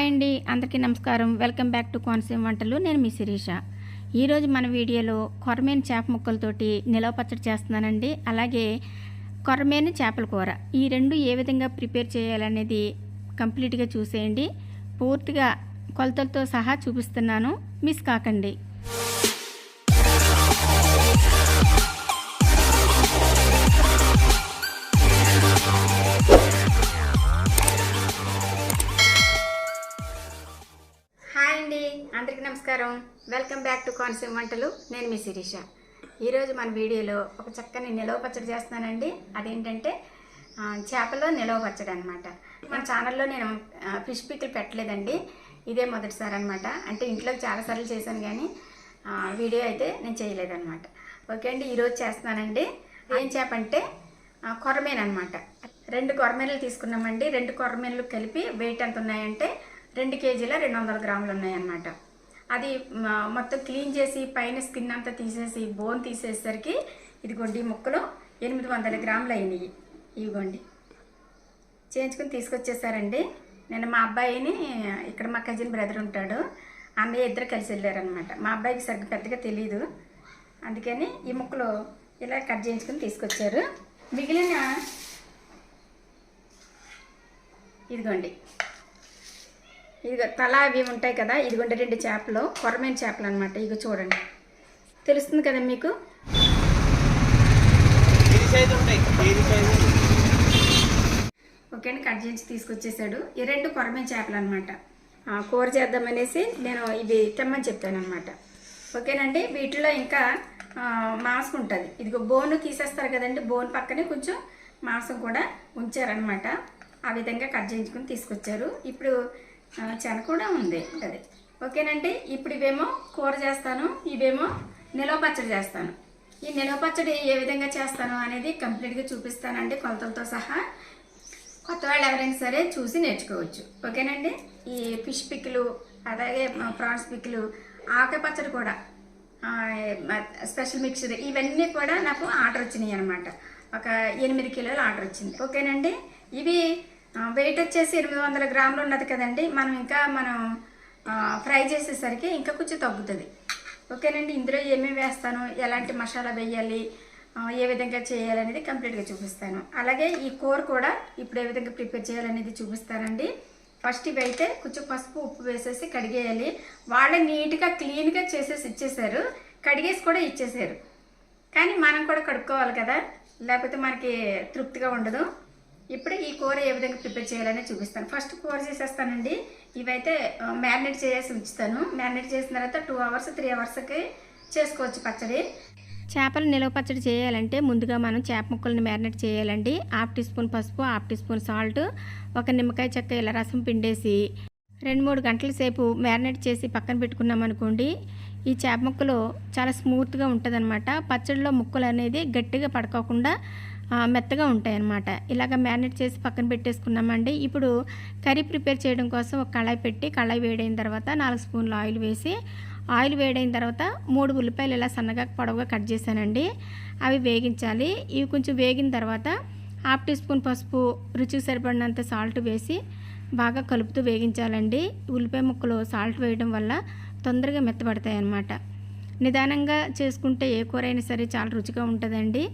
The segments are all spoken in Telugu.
హాయ్ అండి అందరికీ నమస్కారం. వెల్కమ్ బ్యాక్ టు కోనసీమ వంటలు. నేను మీ శిరీష. ఈరోజు మన వీడియోలో కొరమేను చేప ముక్కలతోటి నిలవ పచ్చడి చేస్తున్నానండి. అలాగే కొరమేను చేపల కూర. ఈ రెండు ఏ విధంగా ప్రిపేర్ చేయాలనేది కంప్లీట్గా చూసేయండి. పూర్తిగా కొలతలతో సహా చూపిస్తున్నాను. మిస్ కాకండి. అందరికీ నమస్కారం. వెల్కమ్ బ్యాక్ టు కోనసీమ వంటలు. నేను మీ శిరీష. ఈరోజు మన వీడియోలో ఒక చక్కని నిలవ పచ్చడి చేస్తున్నానండి. అదేంటంటే చేపలో నిలవ పచ్చడి అనమాట మన ఛానల్లో నేను ఫిష్ పిక్కులు పెట్టలేదండి. ఇదే మొదటిసారి అనమాట అంటే ఇంట్లో చాలాసార్లు చేశాను కానీ వీడియో అయితే నేను చేయలేదన్నమాట. ఓకే అండి ఈరోజు చేస్తున్నానండి. ఏం చేప అంటే అనమాట రెండు కొరమేనలు తీసుకున్నామండి. రెండు కొరమేనలు కలిపి వెయిట్ ఎంత ఉన్నాయంటే రెండు కేజీల రెండు వందల గ్రాములు ఉన్నాయన్నమాట. అది మొత్తం క్లీన్ చేసి పైన స్కిన్ అంతా తీసేసి బోన్ తీసేసరికి ఇదిగోండి ఈ ముక్కలు ఎనిమిది వందల గ్రాములు అయినాయి. ఇవిగోండి చేయించుకుని తీసుకొచ్చేసారండి. నేను మా అబ్బాయిని ఇక్కడ మా కజిన్ బ్రదర్ ఉంటాడు. అన్నయ్య ఇద్దరు కలిసి వెళ్ళారనమాట మా అబ్బాయికి సరిగ్గా పెద్దగా తెలియదు అందుకని ఈ ముక్కలు ఇలా కట్ చేయించుకుని తీసుకొచ్చారు. మిగిలిన ఇదిగోండి. ఇదిగో తల అవి ఉంటాయి కదా ఇదిగోండి రెండు చేపలు కొరమైన చేపలు అనమాట ఇగో చూడండి. తెలుస్తుంది కదా మీకు? ఓకే అండి కట్ చేసి తీసుకొచ్చేసాడు. ఈ రెండు కొరమైన చేపలు అనమాట కూర చేద్దామనేసి నేను ఇవి తెమ్మని చెప్పాను అనమాట ఓకేనండి వీటిలో ఇంకా మాంసం ఉంటుంది. ఇదిగో బోను తీసేస్తారు కదండి బోన్ పక్కనే కొంచెం మాంసం కూడా ఉంచారనమాట ఆ విధంగా కట్ చేయించుకుని తీసుకొచ్చారు. ఇప్పుడు చెన కూడా ఉంది అది. ఓకేనండి? ఇప్పుడు ఇవేమో కూర చేస్తాను ఇవేమో నిలవ పచ్చడి చేస్తాను. ఈ నిలవ పచ్చడి ఏ విధంగా చేస్తాను అనేది కంప్లీట్గా చూపిస్తానండి కొలతలతో సహా. కొత్త వాళ్ళు ఎవరైనా సరే చూసి నేర్చుకోవచ్చు. ఓకేనండి? ఈ ఫిష్ పిక్కులు అలాగే ప్రాన్స్ పిక్కులు ఆకాయ పచ్చడి కూడా స్పెషల్ మిక్చర్ ఇవన్నీ కూడా నాకు ఆర్డర్ వచ్చినాయి అనమాట ఒక ఎనిమిది కిలోలు ఆర్డర్ వచ్చింది. ఓకేనండి? ఇవి వెయిట్ వచ్చేసి ఎనిమిది వందల గ్రాములు ఉన్నది కదండి. మనం ఇంకా మనం ఫ్రై చేసేసరికి ఇంకా కొంచెం తగ్గుతుంది. ఓకేనండి? ఇందులో ఏమేమి వేస్తాను? ఎలాంటి మసాలా వేయాలి? ఏ విధంగా చేయాలనేది కంప్లీట్గా చూపిస్తాను. అలాగే ఈ కూర కూడా ఇప్పుడు ఏ విధంగా ప్రిపేర్ చేయాలనేది చూపిస్తానండి. ఫస్ట్ ఇవి అయితే కొంచెం పసుపు ఉప్పు వేసేసి కడిగేయాలి. వాళ్ళే నీట్గా క్లీన్గా చేసేసి ఇచ్చేసారు కడిగేసి కూడా ఇచ్చేసారు కానీ మనం కూడా కడుక్కోవాలి కదా. లేకపోతే మనకి తృప్తిగా ఉండదు. ఇప్పుడు ఈ కూర ఏ విధంగా ప్రిపేర్ చేయాలని చూపిస్తాను. ఫస్ట్ కూర చేసేస్తానండి. ఇవైతే మ్యారినేట్ చేసి ఉంచుతాను. మ్యారినేట్ చేసిన తర్వాత టూ అవర్స్ త్రీ అవర్స్కి చేసుకోవచ్చు పచ్చడి. చేపలు నిలవ పచ్చడి చేయాలంటే ముందుగా మనం చేప ముక్కల్ని మ్యారినేట్ చేయాలండి. హాఫ్ టీ స్పూన్ పసుపు హాఫ్ టీ స్పూన్ సాల్ట్ ఒక నిమ్మకాయ చెక్క ఇలా రసం పిండేసి రెండు మూడు గంటల సేపు మ్యారినేట్ చేసి పక్కన పెట్టుకున్నాం అనుకోండి ఈ చేప ముక్కలు చాలా స్మూత్గా ఉంటుందన్నమాట. పచ్చడిలో ముక్కలు అనేది గట్టిగా పడుకోకుండా మెత్తగా ఉంటాయన్నమాట. ఇలాగ మ్యారినేట్ చేసి పక్కన పెట్టేసుకున్నామండి. ఇప్పుడు కర్రీ ప్రిపేర్ చేయడం కోసం ఒక కళాయి పెట్టి కళాయి వేడైన తర్వాత నాలుగు స్పూన్లు ఆయిల్ వేసి ఆయిల్ వేడైన తర్వాత మూడు ఉల్లిపాయలు ఇలా సన్నగా పొడవుగా కట్ చేశానండి. అవి వేగించాలి. ఇవి కొంచెం వేగిన తర్వాత హాఫ్ టీ స్పూన్ పసుపు రుచికి సరిపడినంత సాల్ట్ వేసి బాగా కలుపుతూ వేగించాలండి. ఉల్లిపాయ ముక్కలు సాల్ట్ వేయడం వల్ల తొందరగా మెత్తబడతాయి అన్నమాట నిదానంగా చేసుకుంటే ఏ కూర అయినా సరే చాలా రుచిగా ఉంటుందండి.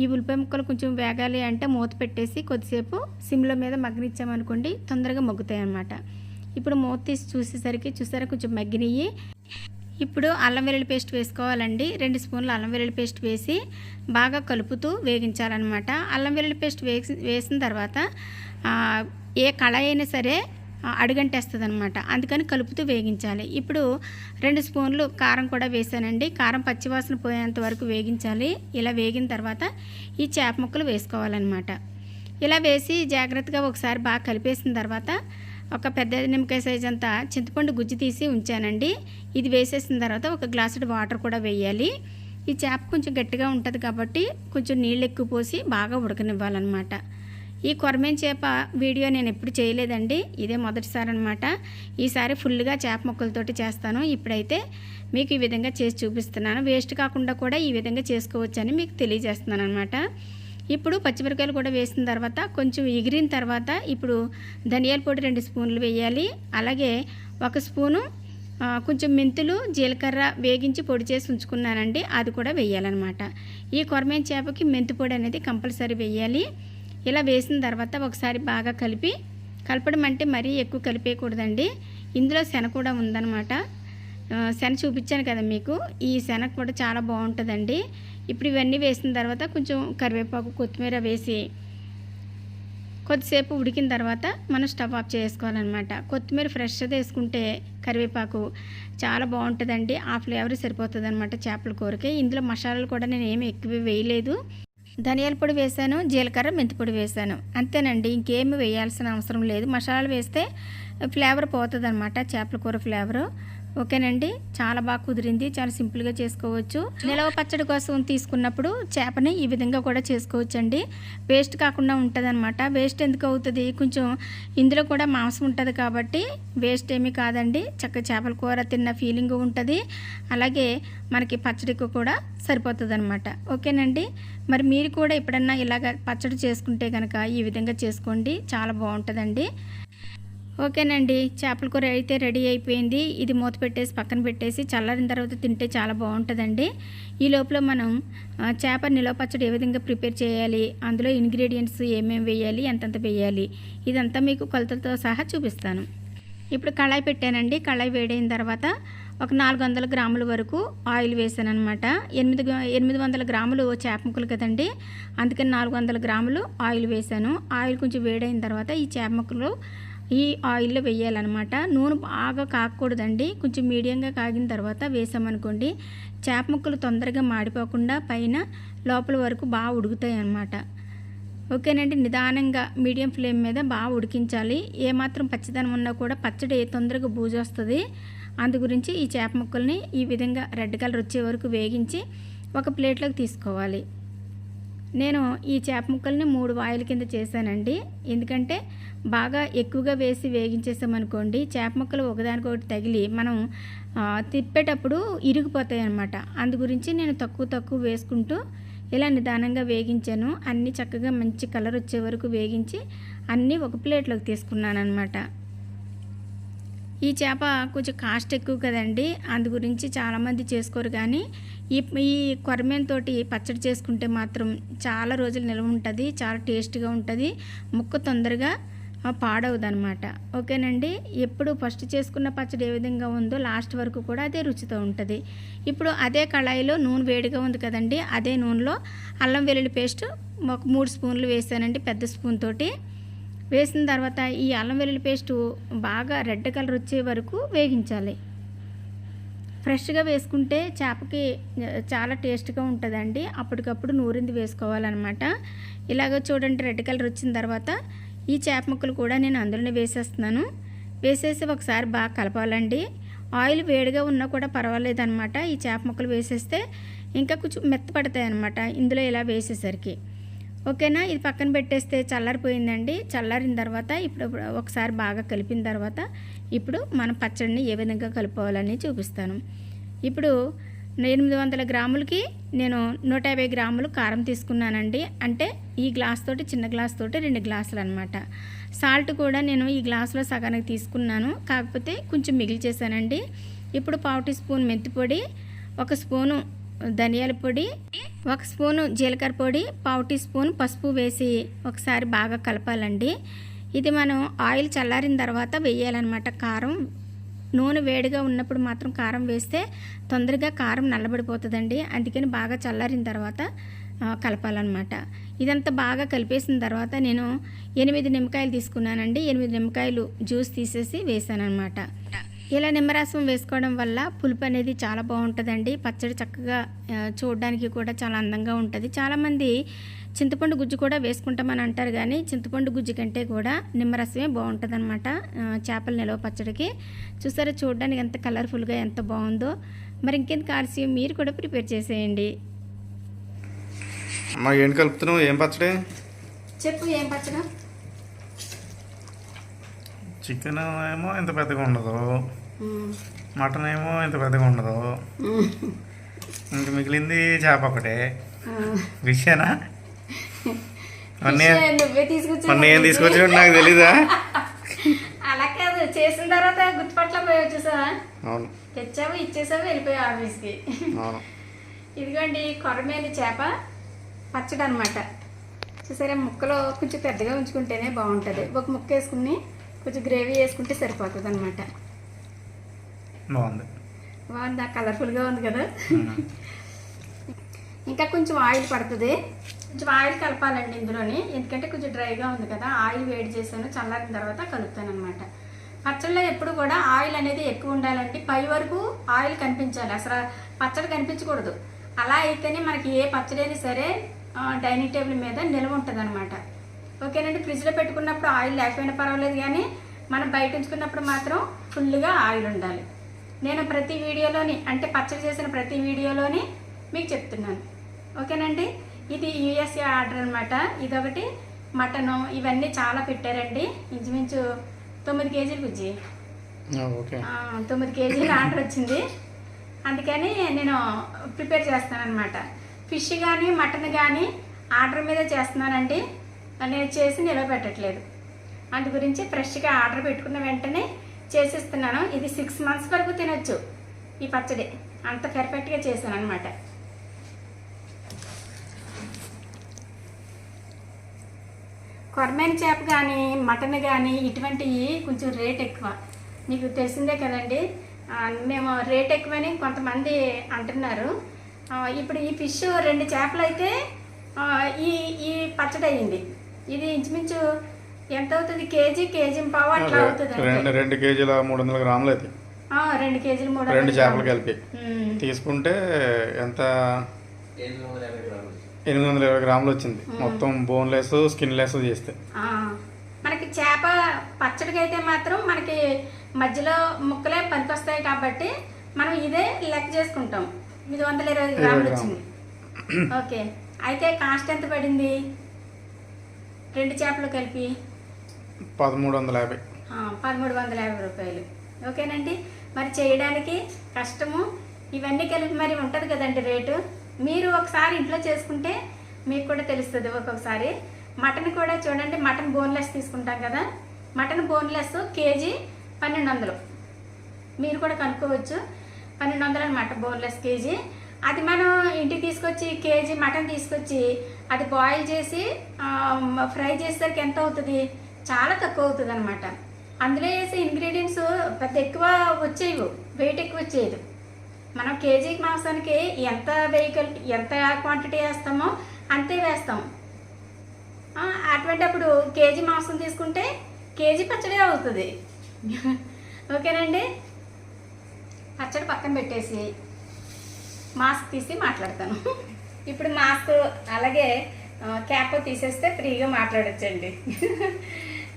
ఈ ఉల్లిపాయ ముక్కలు కొంచెం వేగాలి అంటే మూత పెట్టేసి కొద్దిసేపు సిమ్లో మీద మగ్గనిచ్చామనుకోండి తొందరగా మగ్గుతాయి అన్నమాట ఇప్పుడు మూత తీసి చూసేసరికి చూసారా కొంచెం మగ్గినవి ఇప్పుడు అల్లం వెల్లుల్లి పేస్ట్ వేసుకోవాలండి. రెండు స్పూన్లు అల్లం వెల్లుల్లి పేస్ట్ వేసి బాగా కలుపుతూ వేగించాలన్నమాట. అల్లం వెల్లుల్లి పేస్ట్ వేసి వేసిన తర్వాత ఏ కళాయి అయినా సరే అడుగంటేస్తుంది అనమాట అందుకని కలుపుతూ వేగించాలి. ఇప్పుడు రెండు స్పూన్లు కారం కూడా వేసానండి. కారం పచ్చివాసన పోయేంత వరకు వేగించాలి. ఇలా వేగిన తర్వాత ఈ చేప ముక్కలు వేసుకోవాలన్నమాట. ఇలా వేసి జాగ్రత్తగా ఒకసారి బాగా కలిపేసిన తర్వాత ఒక పెద్ద నిమ్మకాయ సైజ్ అంతా చింతపండు గుజ్జు తీసి ఉంచానండి. ఇది వేసేసిన తర్వాత ఒక గ్లాసుడు వాటర్ కూడా వేయాలి. ఈ చేప కొంచెం గట్టిగా ఉంటుంది కాబట్టి కొంచెం నీళ్ళు ఎక్కువ పోసి బాగా ఉడకనివ్వాలన్నమాట. ఈ కొరమేన్ చేప వీడియో నేను ఎప్పుడు చేయలేదండి. ఇదే మొదటిసారి అనమాట ఈసారి ఫుల్గా చేప ముక్కలతోటి చేస్తాను. ఇప్పుడైతే మీకు ఈ విధంగా చేసి చూపిస్తున్నాను. వేస్ట్ కాకుండా కూడా ఈ విధంగా చేసుకోవచ్చని మీకు తెలియజేస్తున్నాను అనమాట ఇప్పుడు పచ్చిమిరకాయలు కూడా వేసిన తర్వాత కొంచెం ఎగిరిన తర్వాత ఇప్పుడు ధనియాల పొడి రెండు స్పూన్లు వేయాలి. అలాగే ఒక స్పూను కొంచెం మెంతులు జీలకర్ర వేగించి పొడి చేసి ఉంచుకున్నానండి. అది కూడా వేయాలన్నమాట. ఈ కొరమేం చేపకి మెంతు పొడి అనేది కంపల్సరీ వేయాలి. ఇలా వేసిన తర్వాత ఒకసారి బాగా కలిపి కలపడం అంటే మరీ ఎక్కువ కలిపేయకూడదండి. ఇందులో శన కూడా ఉందన్నమాట. ఆ, శన చూపించాను కదా మీకు. ఈ శనగ కూడా చాలా బాగుంటుందండి. ఇప్పుడు ఇవన్నీ వేసిన తర్వాత కొంచెం కరివేపాకు కొత్తిమీర వేసి కొద్దిసేపు ఉడికిన తర్వాత మనం స్టవ్ ఆఫ్ చేసుకోవాలన్నమాట. కొత్తిమీర ఫ్రెష్గా వేసుకుంటే కరివేపాకు చాలా బాగుంటుందండి. ఆ ఫ్లేవర్ సరిపోతుంది అనమాట చేపల కూరకి. ఇందులో మసాలాలు కూడా నేను ఏమి ఎక్కువ వేయలేదు. ధనియాల పొడి వేసాను జీలకర్ర మెంతి పొడి వేసాను. అంతేనండి ఇంకేమి వేయాల్సిన అవసరం లేదు. మసాలాలు వేస్తే ఫ్లేవర్ పోతుంది అనమాట చేపల కూర ఫ్లేవరు. ఓకేనండి చాలా బాగా కుదిరింది చాలా సింపుల్గా చేసుకోవచ్చు. నిలవ పచ్చడి కోసం తీసుకున్నప్పుడు చేపని ఈ విధంగా కూడా చేసుకోవచ్చు అండి వేస్ట్ కాకుండా ఉంటుందన్నమాట. వేస్ట్ ఎందుకు అవుతుంది? కొంచెం ఇందులో కూడా మాంసం ఉంటుంది కాబట్టి వేస్ట్ ఏమీ కాదండి. చక్క చేపల కూర తిన్న ఫీలింగ్ ఉంటుంది. అలాగే మనకి పచ్చడికి కూడా సరిపోతుంది అనమాట ఓకేనండి మరి మీరు కూడా ఎప్పుడన్నా ఇలాగ పచ్చడి చేసుకుంటే కనుక ఈ విధంగా చేసుకోండి. చాలా బాగుంటుందండి. ఓకేనండి. చేపల కూర అయితే రెడీ అయిపోయింది. ఇది మూత పెట్టేసి పక్కన పెట్టేసి చల్లారిన తర్వాత తింటే చాలా బాగుంటుందండి. ఈ లోపల మనం చేప నిలవ పచ్చడి ఏ విధంగా ప్రిపేర్ చేయాలి అందులో ఇంగ్రీడియంట్స్ ఏమేమి వేయాలి ఎంతెంత వేయాలి ఇదంతా మీకు కొలతలతో సహా చూపిస్తాను. ఇప్పుడు కళాయి పెట్టానండి. కళాయి వేడైన తర్వాత ఒక నాలుగు వందల గ్రాముల వరకు ఆయిల్ వేసాను అనమాట ఎనిమిది గ్రా- ఎనిమిది వందల గ్రాములు చేప ముక్కలు కదండి. అందుకని నాలుగు వందల గ్రాములు ఆయిల్ వేసాను. ఆయిల్ కొంచెం వేడైన తర్వాత ఈ చేప ముక్కలు ఈ ఆయిల్లో వేయాలన్నమాట. నూనె బాగా కాకూడదండి. కొంచెం మీడియంగా కాగిన తర్వాత వేసామనుకోండి చేప ముక్కలు తొందరగా మాడిపోకుండా పైన లోపల వరకు బాగా ఉడుకుతాయి అన్నమాట ఓకేనండి నిదానంగా మీడియం ఫ్లేమ్ మీద బాగా ఉడికించాలి. ఏమాత్రం పచ్చదనం ఉన్నా కూడా పచ్చడి తొందరగా బూజొస్తుంది. అందు గురించి ఈ చేప ముక్కల్ని ఈ విధంగా రెడ్ కలర్ వచ్చే వరకు వేగించి ఒక ప్లేట్లోకి తీసుకోవాలి. నేను ఈ చేప ముక్కల్ని మూడు వాయిల కింద చేశానండి. ఎందుకంటే బాగా ఎక్కువగా వేసి వేగించేసామనుకోండి చేప ముక్కలు ఒకదానికొకటి తగిలి మనం తిప్పేటప్పుడు ఇరిగిపోతాయి అన్నమాట అందు గురించి నేను తక్కువ తక్కువ వేసుకుంటూ ఇలా నిదానంగా వేగించాను. అన్నీ చక్కగా మంచి కలర్ వచ్చే వరకు వేగించి అన్నీ ఒక ప్లేట్లోకి తీసుకున్నాను అనమాట ఈ చేప కొంచెం కాస్ట్ ఎక్కువ కదండి. అందు గురించి చాలామంది చేసుకోరు కానీ ఈ ఈ కొరమేనతోటి పచ్చడి చేసుకుంటే మాత్రం చాలా రోజులు నిల్వ ఉంటుంది చాలా టేస్ట్గా ఉంటుంది ముక్క తొందరగా పాడవదనమాట. ఓకేనండి? ఎప్పుడు ఫస్ట్ చేసుకున్న పచ్చడి ఏ విధంగా ఉందో లాస్ట్ వరకు కూడా అదే రుచితో ఉంటుంది. ఇప్పుడు అదే కళాయిలో నూనె వేడిగా ఉంది కదండి అదే నూనెలో అల్లం వెల్లుల్లి పేస్ట్ ఒక మూడు స్పూన్లు వేసానండి పెద్ద స్పూన్ తోటి. వేసిన తర్వాత ఈ అల్లం వెల్లుల్లి పేస్ట్ బాగా రెడ్ కలర్ వచ్చే వరకు వేగించాలి. ఫ్రెష్గా వేసుకుంటే చేపకి చాలా టేస్ట్గా ఉంటుందండి. అప్పటికప్పుడు నూరింది వేసుకోవాలన్నమాట. ఇలాగ చూడండి రెడ్ కలర్ వచ్చిన తర్వాత ఈ చేప ముక్కలు కూడా నేను అందులోనే వేసేస్తున్నాను. వేసేసి ఒకసారి బాగా కలపాలండి. ఆయిల్ వేడిగా ఉన్నా కూడా పర్వాలేదు అనమాట ఈ చేప ముక్కలు వేసేస్తే ఇంకా కొంచెం మెత్తపడతాయి అనమాట ఇందులో ఇలా వేసేసరికి. ఓకేనా? ఇది పక్కన పెట్టేస్తే చల్లారిపోయిందండి. చల్లారిన తర్వాత ఇప్పుడు ఒకసారి బాగా కలిపిన తర్వాత ఇప్పుడు మనం పచ్చడిని ఏ విధంగా కలుపుకోవాలని చూపిస్తాను. ఇప్పుడు ఎనిమిది వందల గ్రాములకి నేను నూట యాభై గ్రాములు కారం తీసుకున్నానండి. అంటే ఈ గ్లాస్ తోటి చిన్న గ్లాస్ తోటి రెండు గ్లాసులు అనమాట సాల్ట్ కూడా నేను ఈ గ్లాసులో సగానికి తీసుకున్నాను. కాకపోతే కొంచెం మిగిల్చేసానండి ఇప్పుడు పావు టీ స్పూన్ మెంతి పొడి ఒక స్పూను ధనియాల పొడి ఒక స్పూను జీలకర్ర పొడి పావు టీ స్పూన్ పసుపు వేసి ఒకసారి బాగా కలపాలండి. ఇది మనం ఆయిల్ చల్లారిన తర్వాత వేయాలన్నమాట కారం. నూనె వేడిగా ఉన్నప్పుడు మాత్రం కారం వేస్తే తొందరగా కారం నల్లబడిపోతుందండి. అందుకని బాగా చల్లారిన తర్వాత కలపాలన్నమాట. ఇదంతా బాగా కలిపేసిన తర్వాత నేను ఎనిమిది నిమ్మకాయలు తీసుకున్నానండి. ఎనిమిది నిమ్మకాయలు జ్యూస్ తీసేసి వేసానన్నమాట. ఇలా నిమ్మరసం వేసుకోవడం వల్ల పులుపు అనేది చాలా బాగుంటుందండి. పచ్చడి చక్కగా చూడడానికి కూడా చాలా అందంగా ఉంటుంది. చాలామంది చింతపండు గుజ్జు కూడా వేసుకుంటామని అంటారు కానీ చింతపండు గుజ్జు కంటే కూడా నిమ్మరసమే బాగుంటుంది అనమాట చేపల నిలవ పచ్చడికి. చూసారా చూడడానికి ఎంత కలర్ఫుల్గా ఎంత బాగుందో. మరి ఇంకెంత కాల్సి మీరు కూడా ప్రిపేర్ చేసేయండి. అమ్మా ఏంటి కలుపుతున్నావు? ఏం పచ్చడి? చెప్పు ఏం పచ్చడా? చికెన్ ఏమో ఇంత పెద్దగా ఉండదు. మటన్ ఏమో ఇంత పెద్దగా ఉండదు. ఇంక మిగిలింది చేప ఒకటే. విషయనా? మొన్న ఏం తీసుకొచ్చినట్టు నాకు తెలీదా? అలా కాదు చేసిన తర్వాత గుర్తుపట్ల పోయి వచ్చేసావా అవును. తెచ్చావు ఇచ్చేసావు వెళ్ళిపోయావు ఆఫీస్కి. అవును. ఇదిగోండి కొరమేలి చేప పచ్చడి అనమాట చూసారా ముక్కలు కొంచెం పెద్దగా ఉంచుకుంటేనే బాగుంటుంది. ఒక ముక్క వేసుకుని కొంచెం గ్రేవీ వేసుకుంటే సరిపోతుంది అనమాట బాగుంది. బాగుందా? కలర్ఫుల్గా ఉంది కదా. ఇంకా కొంచెం ఆయిల్ పడుతుంది. కొంచెం ఆయిల్ కలపాలండి ఇందులోని. ఎందుకంటే కొంచెం డ్రైగా ఉంది కదా. ఆయిల్ వేడి చేశాను. చల్లారిన తర్వాత కలుపుతాను అనమాట పచ్చళ్ళలో ఎప్పుడు కూడా ఆయిల్ అనేది ఎక్కువ ఉండాలండి. పై వరకు ఆయిల్ కనిపించాలి. అసలు పచ్చడి కనిపించకూడదు. అలా అయితేనే మనకి ఏ పచ్చడి అయినా సరే డైనింగ్ టేబుల్ మీద నిల్వ ఉంటుంది అనమాట ఓకేనండి ఫ్రిడ్జ్లో పెట్టుకున్నప్పుడు ఆయిల్ లేకపోయినా పర్వాలేదు కానీ మనం బయట ఉంచుకున్నప్పుడు మాత్రం ఫుల్గా ఆయిల్ ఉండాలి. నేను ప్రతి వీడియోలోని అంటే పచ్చడి చేసిన ప్రతి వీడియోలోని మీకు చెప్తున్నాను. ఓకేనండి ఇది యుఎస్ఏ ఆర్డర్ అనమాట ఇదొకటి మటను ఇవన్నీ చాలా పెట్టారండి. ఇంచుమించు తొమ్మిది కేజీలు బుజ్జి. తొమ్మిది కేజీలు ఆర్డర్ వచ్చింది. అందుకని నేను ప్రిపేర్ చేస్తానన్నమాట. ఫిష్ కానీ మటన్ కానీ ఆర్డర్ మీద చేస్తున్నానండి. నేను చేసి నిలబెట్టట్లేదు. అందు గురించి ఫ్రెష్గా ఆర్డర్ పెట్టుకున్న వెంటనే చేసిస్తున్నాను. ఇది సిక్స్ మంత్స్ వరకు తినొచ్చు ఈ పచ్చడి. అంత పెర్ఫెక్ట్గా చేశాను అనమాట కొరమైన చేప కానీ మటన్ కానీ ఇటువంటివి కొంచెం రేట్ ఎక్కువ. మీకు తెలిసిందే కదండి. మేము రేట్ ఎక్కువని కొంతమంది అంటున్నారు. ఇప్పుడు ఈ ఫిష్ రెండు చేపలు అయితే ఈ ఈ పచ్చడి అయ్యింది. ఇది ఇంచుమించు ఎంత అవుతుంది కేజీ కేజీ పావు అట్లా అవుతుంది. రెండు రెండు కేజీల మూడు వందల గ్రాములు అయితే ఆ, రెండు కేజీలు మూడు రెండు చేపలు. కలిపి. తీసుకుంటే ఎంత? ఎనిమిది వందల ఎనిమిది ఇరవై గ్రాములు వచ్చింది. మొత్తం బోన్లెస్ స్కిన్లెస్ చేస్తే. ఆ, మనకి చేప పచ్చడికి అయితే మాత్రం మనకి మధ్యలో ముక్కలే పనికొస్తాయి కాబట్టి మనం ఇదే లెక్క చేసుకుంటాం. ఇది వందల ఇరవై గ్రాములు. వచ్చింది. ఓకే. అయితే కాస్ట్ ఎంత పడింది? రెండు చేపలు కలిపి? పదమూడు వందల యాభై. పదమూడు వందల యాభై రూపాయలు. ఓకేనండి? మరి చేయడానికి కష్టము. ఇవన్నీ కలిపి మరి ఉంటుంది కదండి రేటు. మీరు ఒకసారి ఇంట్లో చేసుకుంటే మీకు కూడా తెలుస్తుంది ఒక్కొక్కసారి. మటన్ కూడా చూడండి మటన్ బోన్లెస్ తీసుకుంటాం కదా. మటన్ బోన్లెస్ కేజీ పన్నెండు వందలు. మీరు కూడా కనుక్కోవచ్చు. పన్నెండు వందలు అనమాట బోన్లెస్ కేజీ. అది మనం ఇంటికి తీసుకొచ్చి కేజీ మటన్ తీసుకొచ్చి అది బాయిల్ చేసి ఫ్రై చేసేసరికి ఎంత అవుతుంది? చాలా తక్కువ అవుతుంది అనమాట అందులో వేసే ఇంగ్రీడియంట్స్ పెద్ద ఎక్కువ వచ్చేవి వెయిట్ ఎక్కువ వచ్చేది మనం కేజీ మాంసానికి ఎంత వెహికల్ ఎంత క్వాంటిటీ వేస్తామో అంతే వేస్తాం. అటువంటి అటువంటిప్పుడు కేజీ మాంసం తీసుకుంటే కేజీ పచ్చడి అవుతుంది. ఓకేనండి? పచ్చడి పక్కన పెట్టేసి మాస్క్ తీసి మాట్లాడతాను. ఇప్పుడు మాస్క్ అలాగే క్యాప్ తీసేస్తే ఫ్రీగా మాట్లాడొచ్చండి.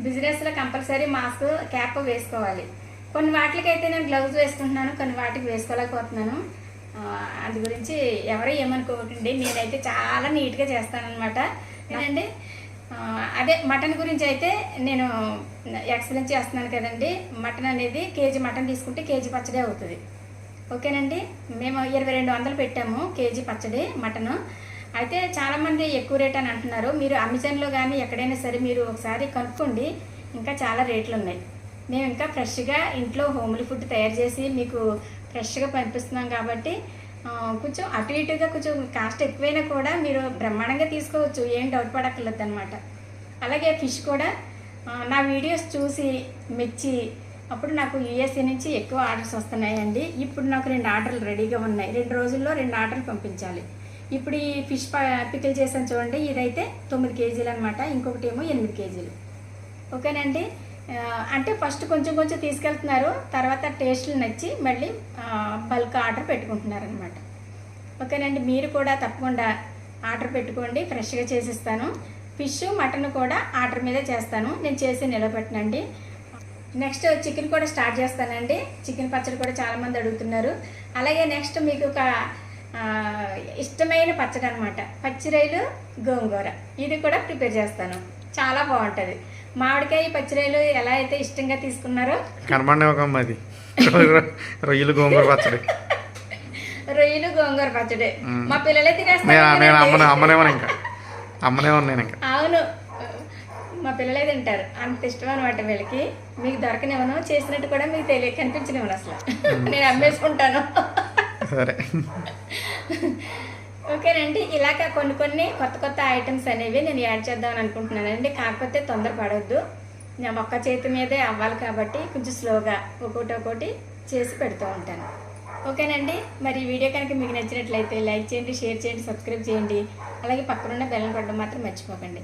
బిజినెస్లో కంపల్సరీ మాస్క్ క్యాప్ వేసుకోవాలి. కొన్ని వాటికైతే నేను గ్లౌజ్ వేసుకుంటున్నాను కొన్ని వాటికి వేసుకోలేకపోతున్నాను. అది గురించి ఎవరు ఏమనుకోకండి. నేనైతే చాలా నీట్గా చేస్తానన్నమాట. అండి అదే మటన్ గురించి అయితే నేను ఎక్స్ప్లెయిన్ చేస్తున్నాను కదండి. మటన్ అనేది కేజీ మటన్ తీసుకుంటే కేజీ పచ్చడి అవుతుంది. ఓకేనండి. మేము ఇరవై రెండు వందలు పెట్టాము కేజీ పచ్చడి మటను. అయితే చాలామంది ఎక్కువ రేట్ అని అంటున్నారు. మీరు అమెజాన్లో కానీ ఎక్కడైనా సరే మీరు ఒకసారి కనుక్కోండి. ఇంకా చాలా రేట్లు ఉన్నాయి మేము ఇంకా ఫ్రెష్గా ఇంట్లో హోమ్లీ ఫుడ్ తయారు చేసి మీకు ఫ్రెష్గా పంపిస్తున్నాం కాబట్టి కొంచెం అటు ఇటుగా కొంచెం కాస్ట్ ఎక్కువైనా కూడా మీరు బ్రహ్మాండంగా తీసుకోవచ్చు. ఏం డౌట్ పడక్కర్లేదు అనమాట అలాగే ఫిష్ కూడా నా వీడియోస్ చూసి మెచ్చి అప్పుడు నాకు యూఎస్ఏ నుంచి ఎక్కువ ఆర్డర్స్ వస్తున్నాయండి. ఇప్పుడు నాకు రెండు ఆర్డర్లు రెడీగా ఉన్నాయి. రెండు రోజుల్లో రెండు ఆర్డర్లు పంపించాలి. ఇప్పుడు ఈ ఫిష్ పికిల్ చేసాను చూడండి. ఇదైతే తొమ్మిది కేజీలు అనమాట ఇంకొకటి ఏమో ఎనిమిది కేజీలు. ఓకేనండి? అంటే ఫస్ట్ కొంచెం కొంచెం తీసుకెళ్తున్నారు. తర్వాత టేస్ట్లు నచ్చి మళ్ళీ బల్క్ ఆర్డర్ పెట్టుకుంటున్నారు అనమాట ఓకేనండి? మీరు కూడా తప్పకుండా ఆర్డర్ పెట్టుకోండి. ఫ్రెష్గా చేసిస్తాను. ఫిష్ మటన్ కూడా ఆర్డర్ మీదే చేస్తాను. నేను చేసి నిలబెట్టనండి. నెక్స్ట్ చికెన్ కూడా స్టార్ట్ చేస్తానండి. చికెన్ పచ్చడి కూడా చాలామంది అడుగుతున్నారు. అలాగే నెక్స్ట్ మీకు ఒక ఇష్టమైన పచ్చడి అనమాట పచ్చిరొయ్యలు గోంగూర. ఇది కూడా ప్రిపేర్ చేస్తాను. చాలా బాగుంటుంది. మామిడికాయ పచ్చిరొయ్యలు ఎలా అయితే ఇష్టంగా తీసుకున్నారో. అది. రొయ్యలు గోంగూర పచ్చడి. రొయ్యలు గోంగూర పచ్చడి. మా పిల్లలే తినేస్తారు ఇంకా. ఇంకా. అవును. మా పిల్లలే తింటారు అంత ఇష్టం అనమాట వీళ్ళకి. మీకు దొరకనివ్వను చేసినట్టు కూడా మీకు తెలియ కనిపించనివ్వను అసలు. నేను అమ్మేసుకుంటాను. సరే. ఓకేనండి. ఇలాగ కొన్ని కొన్ని కొత్త కొత్త ఐటమ్స్ అనేవి నేను యాడ్ చేద్దామని అనుకుంటున్నానండి. కాకపోతే తొందర పడవద్దు నేను ఒక్క చేతి మీదే అవ్వాలి కాబట్టి కొంచెం స్లోగా ఒక్కొక్కటి ఒక్కొక్కటి చేసి పెడుతూ ఉంటాను. ఓకేనండి. మరి ఈ వీడియో కనుక మీకు నచ్చినట్లయితే లైక్ చేయండి షేర్ చేయండి సబ్స్క్రైబ్ చేయండి. అలాగే పక్కనున్న బెల్లం కొట్టడం మాత్రం మర్చిపోకండి.